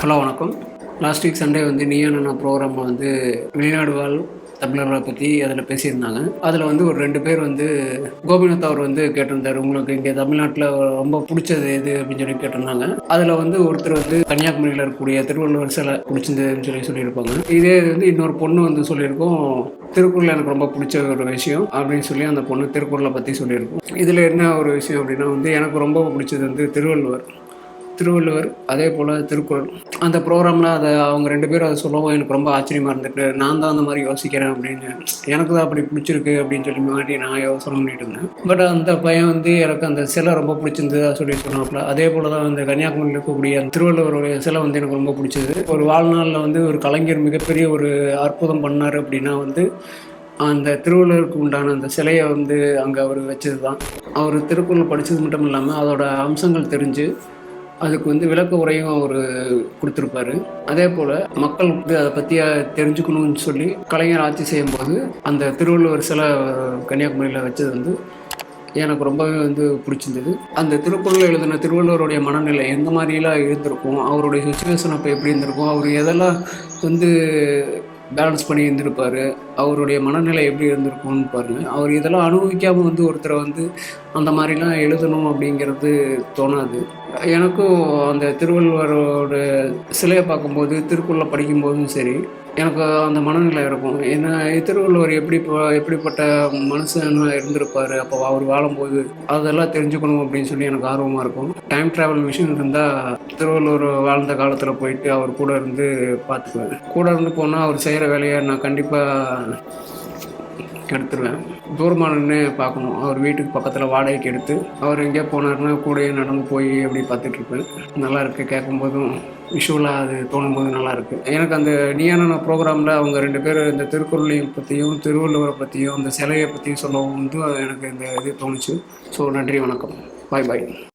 Hello வணக்கம். Last week Sunday வந்து நீயான நான் ப்ரோக்ராமில் வந்து வெளிநாடு வாழ் தமிழர்களை பற்றி அதில் பேசியிருந்தாங்க. அதில் வந்து ஒரு ரெண்டு பேர் வந்து கோபிநாத் அவர் வந்து கேட்டிருந்தார். உங்களுக்கு இங்கே தமிழ்நாட்டில் ரொம்ப பிடிச்சது எது? அப்படின்னு சொல்லி கேட்டிருந்தாங்க. அதில் வந்து ஒருத்தர் வந்து கன்னியாகுமரியில் இருக்கக்கூடிய திருவள்ளுவர் சிலை பிடிச்சிருந்ததுன்னு சொல்லி சொல்லியிருப்பாங்க. இதே வந்து இன்னொரு பொண்ணு வந்து சொல்லியிருக்கோம். திருக்குறள் எனக்கு ரொம்ப பிடிச்ச ஒரு விஷயம் அப்படின்னு சொல்லி அந்த பொண்ணு திருக்குறளை பற்றி சொல்லியிருக்கோம். இதில் என்ன ஒரு விஷயம் அப்படின்னா வந்து எனக்கு ரொம்ப பிடிச்சது வந்து திருவள்ளுவர். திருவள்ளுவர் அதே போல் திருக்குறள். அந்த ப்ரோக்ராமில் அதை அவங்க ரெண்டு பேரும் அதை சொல்லவும் எனக்கு ரொம்ப ஆச்சரியமாக இருந்துட்டு நான் தான் அந்த மாதிரி யோசிக்கிறேன் அப்படின்னு எனக்கு தான் அப்படி பிடிச்சிருக்கு அப்படின்னு சொல்லி மாட்டி நான் யோசனை பண்ணிட்டு இருந்தேன். பட் அந்த பையன் வந்து எனக்கு அந்த சிலை ரொம்ப பிடிச்சிருந்ததா சொல்லி சொன்னாப்புல. அதே போல் தான் அந்த கன்னியாகுமரியில் இருக்கக்கூடிய அந்த திருவள்ளுவருடைய சிலை வந்து எனக்கு ரொம்ப பிடிச்சது. ஒரு வாழ்நாளில் வந்து ஒரு கலைஞர் மிகப்பெரிய ஒரு அற்புதம் பண்ணார் அப்படின்னா வந்து அந்த திருவள்ளுவருக்கு உண்டான அந்த சிலையை வந்து அங்கே அவர் வச்சது தான் அவர் திருக்குறள் படித்தது மட்டும் இல்லாமல் அதோட அம்சங்கள் தெரிஞ்சு அதுக்கு வந்து விளக்க உரையும் அவர் கொடுத்துருப்பாரு. அதே போல் மக்கள் வந்து அதை பற்றி தெரிஞ்சுக்கணும்னு சொல்லி கலைஞர் ஆட்சி செய்யும்போது அந்த திருவள்ளுவர் சிலை கன்னியாகுமரியில் வச்சது வந்து எனக்கு ரொம்பவே வந்து பிடிச்சிருந்தது. அந்த திருக்குறள் எழுதின திருவள்ளுவருடைய மனநிலை எந்த மாதிரிலாம் இருந்திருக்கும் அவருடைய சுச்சுவேஷன் அப்போ எப்படி இருந்திருக்கும் அவர் எதெல்லாம் வந்து பேலன்ஸ் பண்ணி இருந்திருப்பாரு. அவருடைய மனநிலை எப்படி இருந்திருக்கும்னு பாருங்க. அவர் இதெல்லாம் அனுபவிக்காமல் வந்து ஒருத்தரை வந்து அந்த மாதிரிலாம் எழுதணும் அப்படிங்கிறது தோணாது. எனக்கும் அந்த திருவள்ளுவரோட சிலையை பார்க்கும்போது திருக்குறளை படிக்கும்போதும் சரி எனக்கு அந்த மனநிலை இருக்கும். ஏன்னா திருவள்ளுவர் எப்படி எப்படிப்பட்ட மனுஷனாக இருந்திருப்பார் அப்போ அவர் வாழும்போது அதெல்லாம் தெரிஞ்சுக்கணும் அப்படின்னு சொல்லி எனக்கு ஆர்வமாக இருக்கும். டைம் ட்ராவல் மிஷின் இருந்தால் திருவள்ளுவர் வாழ்ந்த காலத்தில் போயிட்டு அவர் கூட இருந்து பார்த்துக்குவேன். கூட இருந்து போனால் அவர் செய்கிற வேலையை நான் கண்டிப்பாக எடுத்துருவேன் தூரமாக நின்று பார்க்கணும். அவர் வீட்டுக்கு பக்கத்தில் வாடகைக்கு எடுத்து அவர் எங்கேயா போனாருன்னா கூடயே நடந்து போய் அப்படி பார்த்துட்ருப்பேன் நல்லாயிருக்கு நல்லா இருக்கு. கேட்கும்போதும் விஷுவலாக அது தோணும்போது நல்லாயிருக்கு எனக்கு அந்த நீயான ப்ரோக்ராமில் அவங்க ரெண்டு பேர் இந்த திருக்குறளையும் பற்றியும் திருவள்ளுவரை பற்றியும் அந்த சிலையை பற்றியும் சொல்லவும் வந்து எனக்கு இந்த இது தோணுச்சு. ஸோ நன்றி வணக்கம். பாய் பாய்